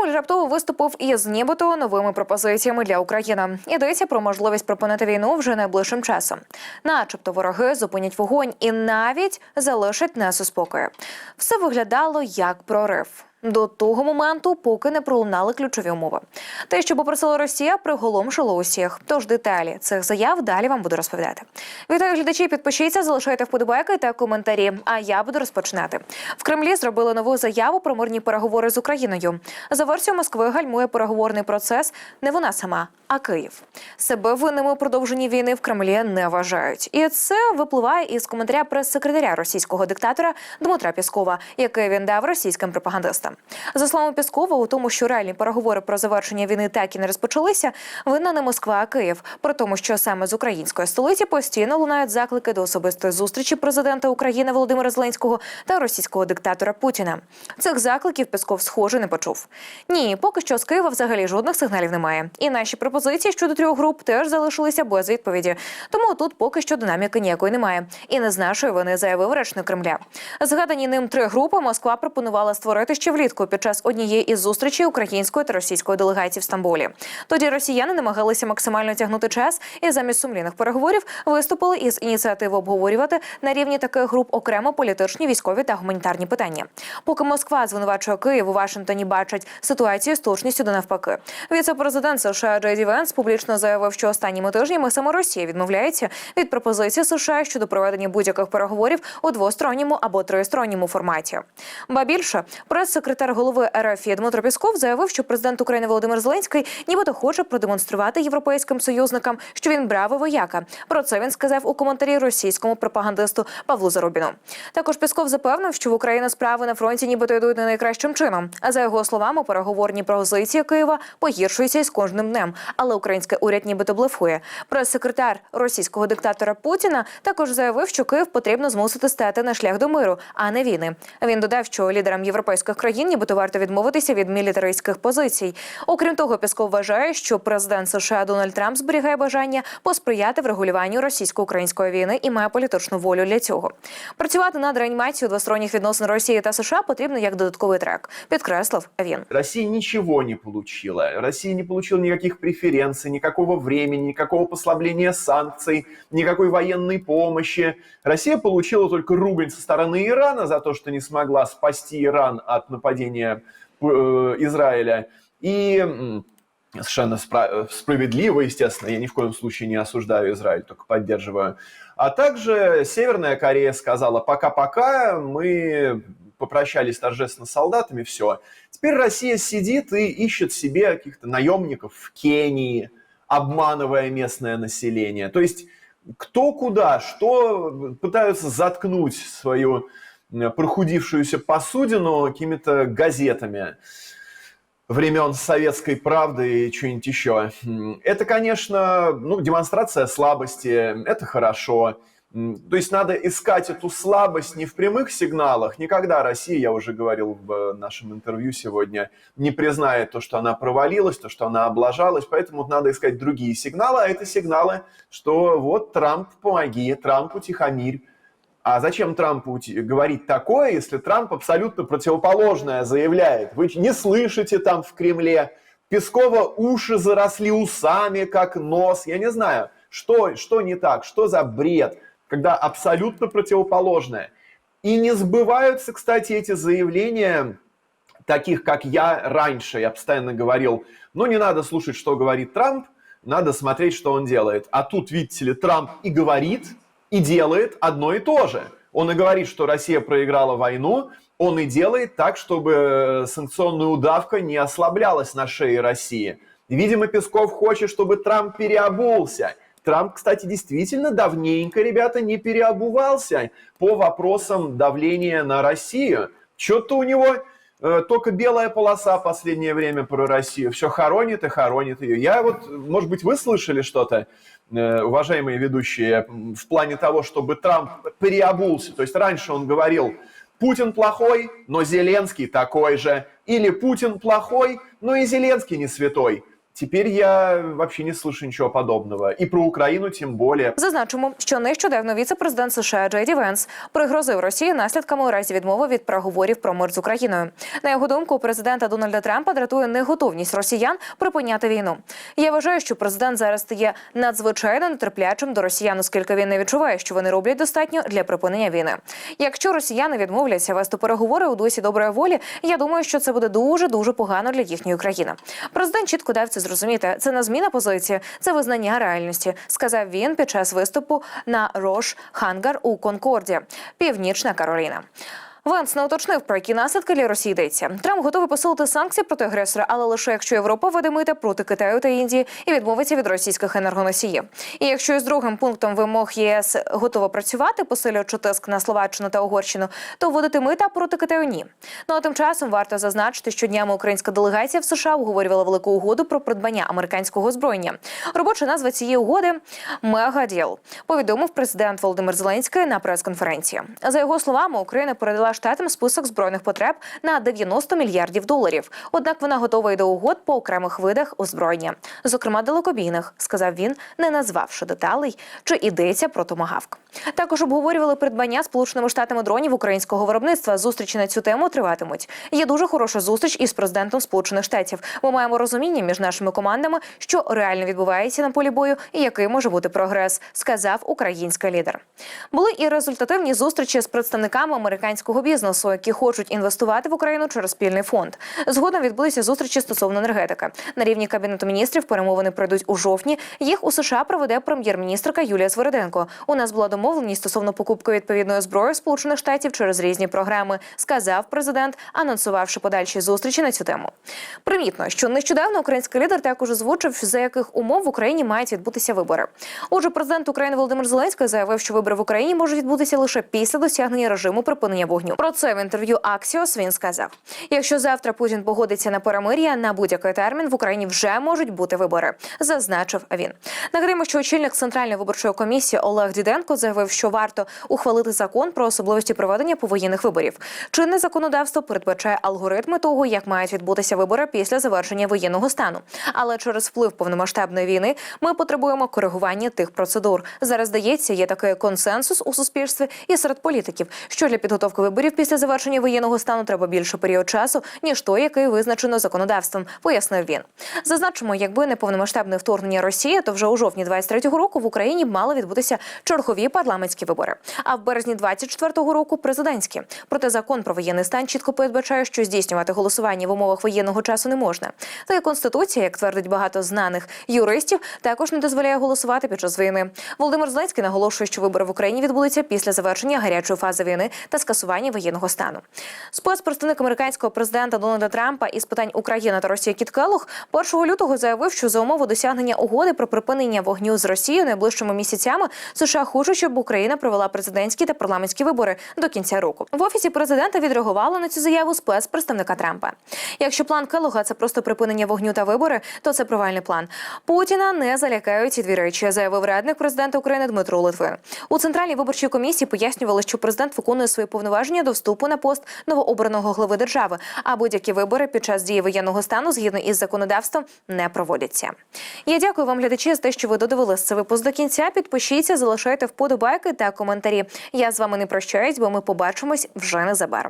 Кремль раптово виступив із нібито новими пропозиціями для України. Йдеться про можливість припинити війну вже найближчим часом. Начебто вороги зупинять вогонь і навіть залишать нас у спокої. Все виглядало як прорив. До того моменту, поки не пролунали ключові умови. Те, що попросила Росія, приголомшило усіх. Тож деталі цих заяв далі вам буду розповідати. Вітаю глядачі, підпишіться, залишайте вподобайки та коментарі. А я буду розпочинати. В Кремлі зробили нову заяву про мирні переговори з Україною. За версією Москви гальмує переговорний процес не вона сама, а Київ. Себе винними у продовженні війни в Кремлі не вважають. І це випливає із коментаря прес-секретаря російського диктатора Дмитра Піскова, який він дав російським пропагандистам. За словами Піскова, у тому, що реальні переговори про завершення війни так і не розпочалися, винна не Москва, а Київ. При тому, що саме з української столиці постійно лунають заклики до особистої зустрічі президента України Володимира Зеленського та російського диктатора Путіна. Цих закликів Пісков схоже не почув. Ні, поки що з Києва взагалі жодних сигналів немає. І наші пропозиції щодо трьох груп теж залишилися без відповіді. Тому тут поки що динаміки ніякої немає. І не з нашої вини заявив речник Кремля. Згадані ним три групи Москва пропонувала створити ще влітку під час однієї із зустрічей української та російської делегацій в Стамбулі. Тоді росіяни намагалися максимально тягнути час і замість сумлінних переговорів виступили із ініціативи обговорювати на рівні таких груп окремо політичні, військові та гуманітарні питання. Поки Москва звинувачує Київ у Вашингтоні бачать ситуацію з точністю до навпаки. Віце-президент США Джей Ді Венс публічно заявив, що останніми тижнями саме Росія відмовляється від пропозиції США щодо проведення будь-яких переговорів у двосторонньому або тристоронньому форматі. Ба більше прес-секретар голови РФ Дмитро Пісков заявив, що президент України Володимир Зеленський нібито хоче продемонструвати європейським союзникам, що він бравий вояка. Про це він сказав у коментарі російському пропагандисту Павлу Зарубіну. Також Пісков запевнив, що в Україні справи на фронті нібито йдуть не найкращим чином. А за його словами, переговорні позиції Києва погіршуються із кожним днем. Але український уряд нібито блефує. Прес-секретар російського диктатора Путіна також заявив, що Київ потрібно змусити стати на шлях до миру, а не війни. Він додав, що лідерам європейських країн нібито варто відмовитися від мілітаристських позицій. Окрім того, Пісков вважає, що президент США Дональд Трамп зберігає бажання посприяти врегулюванню російсько-української війни і має політичну волю для цього. Працювати над реанімацією двосторонніх відносин Росії та США потрібно як додатковий трек, підкреслив він. Россия ничего не получила. Россия не получила никаких преференций, никакого времени, никакого послабления санкций, никакой военной помощи. Россия получила только ругань со стороны Ирана за то, что не смогла спасти Иран от нападения э, Израиля. И совершенно спра- справедливо, естественно, я ни в коем случае не осуждаю Израиль, только поддерживаю. А также Северная Корея сказала, пока-пока, мы попрощались торжественно с солдатами, все. Теперь Россия сидит и ищет себе каких-то наемников в Кении, обманывая местное население. То есть кто куда, что пытаются заткнуть свою прохудившуюся посудину какими-то газетами времен советской правды и что-нибудь еще. Это, конечно, ну, демонстрация слабости, это хорошо. То есть надо искать эту слабость не в прямых сигналах. Никогда Россия, я уже говорил в э, нашем интервью сегодня, не признает то, что она провалилась, то, что она облажалась. Поэтому надо искать другие сигналы. А это сигналы, что вот Трамп, помоги, Трамп утихомирь. А зачем Трампу говорить такое, если Трамп абсолютно противоположное заявляет? Вы не слышите там в Кремле. Пескова уши заросли усами, как нос. Я не знаю, что, что не так, что за бред, когда абсолютно противоположное. И не сбываются, кстати, эти заявления таких, как я раньше. Я постоянно говорил, ну не надо слушать, что говорит Трамп, надо смотреть, что он делает. А тут, видите ли, Трамп и говорит, и делает одно и то же. Он и говорит, что Россия проиграла войну, он и делает так, чтобы э, санкционная удавка не ослаблялась на шее России. Видимо, Песков хочет, чтобы Трамп переобулся. Трамп, кстати, действительно давненько, ребята, не переобувался по вопросам давления на Россию. Что-то у него э, только белая полоса в последнее время про Россию. Все хоронит и хоронит ее. Я вот, может быть, вы слышали что-то, уважаемые ведущие, в плане того, чтобы Трамп переобулся. То есть раньше он говорил, Путин плохой, но Зеленский такой же. Или Путин плохой, но и Зеленский не святой. Теперь я вообще не слышу ничего подобного. И про Украину тем более. Зазначимо, що нещодавно віце-президент США Джей Ді Венс пригрозив Росії наслідками у разі відмови від переговорів про мир з Україною. На його думку, президента Дональда Трампа дратує неготовність росіян припиняти війну. Я вважаю, що президент зараз стає надзвичайно нетерплячим до росіян, оскільки він не відчуває, що вони роблять достатньо для припинення війни. Якщо росіяни відмовляться вести переговори у дусі доброї волі, я думаю, що це буде дуже дуже погано для їхньої країни. Президент чітко дав це зрозуміти. Це не зміна позиції, це визнання реальності, сказав він під час виступу на Рош Хангар у Конкорді, Північна Кароліна. Венс не уточнив, про які наслідки для Росії йдеться. Трамп готовий посилити санкції проти агресора, але лише якщо Європа веде мита проти Китаю та Індії і відмовиться від російських енергоносіїв. І якщо із другим пунктом вимог ЄС готова працювати, посилюючи тиск на Словаччину та Угорщину, то вводити мита проти Китаю ні. Ну а тим часом варто зазначити, що днями українська делегація в США обговорювала велику угоду про придбання американського озброєння. Робоча назва цієї угоди мегаділ. Повідомив президент Володимир Зеленський на прес-конференції. За його словами, Україна передала штатам список збройних потреб на 90 мільярдів доларів. Однак вона готова й до угод по окремих видах озброєння, зокрема далекобійних, сказав він, не назвавши деталей, чи йдеться про томагавк. Також обговорювали придбання сполученими штатами дронів українського виробництва. Зустрічі на цю тему триватимуть. Є дуже хороша зустріч із президентом Сполучених Штатів. Ми маємо розуміння між нашими командами, що реально відбувається на полі бою і який може бути прогрес, сказав український лідер. Були і результативні зустрічі з представниками американського бізнесу, які хочуть інвестувати в Україну через спільний фонд. Згодом відбулися зустрічі стосовно енергетики. На рівні кабінету міністрів перемовини пройдуть у жовтні. Їх у США проведе прем'єр-міністрка Юлія Свериденко. У нас була домовленість стосовно покупки відповідної зброї Сполучених Штатів через різні програми, сказав президент, анонсувавши подальші зустрічі на цю тему. Примітно, що нещодавно український лідер також озвучив, за яких умов в Україні мають відбутися вибори. Отже, президент України Володимир Зеленський заявив, що вибори в Україні можуть відбутися лише після досягнення режиму припинення вогню. Про це в інтерв'ю Аксіос він сказав: якщо завтра Путін погодиться на перемир'я на будь-який термін, в Україні вже можуть бути вибори, зазначив він. Нагадаємо, що очільник центральної виборчої комісії Олег Діденко заявив, що варто ухвалити закон про особливості проведення повоєнних виборів. Чинне законодавство передбачає алгоритми того, як мають відбутися вибори після завершення воєнного стану. Але через вплив повномасштабної війни ми потребуємо коригування тих процедур. Зараз здається, є такий консенсус у суспільстві і серед політиків, що для підготовки виборів після завершення воєнного стану треба більше період часу, ніж той, який визначено законодавством, пояснив він. Зазначимо, якби не повномасштабне вторгнення Росії, то вже у жовтні 23-го року в Україні мали відбутися чергові парламентські вибори. А в березні 24-го року президентські. Проте закон про воєнний стан чітко передбачає, що здійснювати голосування в умовах воєнного часу не можна. Та й конституція, як твердить багато знаних юристів, також не дозволяє голосувати під час війни. Володимир Зеленський наголошує, що вибори в Україні відбудуться після завершення гарячої фази війни та скасування воєнного стану. Спецпредставник американського президента Дональда Трампа із питань України та Росії Кіт Келлог 1 лютого заявив, що за умови досягнення угоди про припинення вогню з Росією найближчими місяцями США хочуть, щоб Україна провела президентські та парламентські вибори до кінця року. В офісі президента відреагували на цю заяву спецпредставника Трампа. Якщо план Келлога – це просто припинення вогню та вибори, то це провальний план. Путіна не залякають ці дві речі, заявив радник президента України Дмитро Литвин. У центральній виборчій комісії пояснювали, що президент виконує свої повноваження до вступу на пост новообраного глави держави, а будь-які вибори під час дії воєнного стану згідно із законодавством не проводяться. Я дякую вам, глядачі, за те, що ви додивились цей випуск до кінця. Підпишіться, залишайте вподобайки та коментарі. Я з вами не прощаюсь, бо ми побачимось вже незабаром.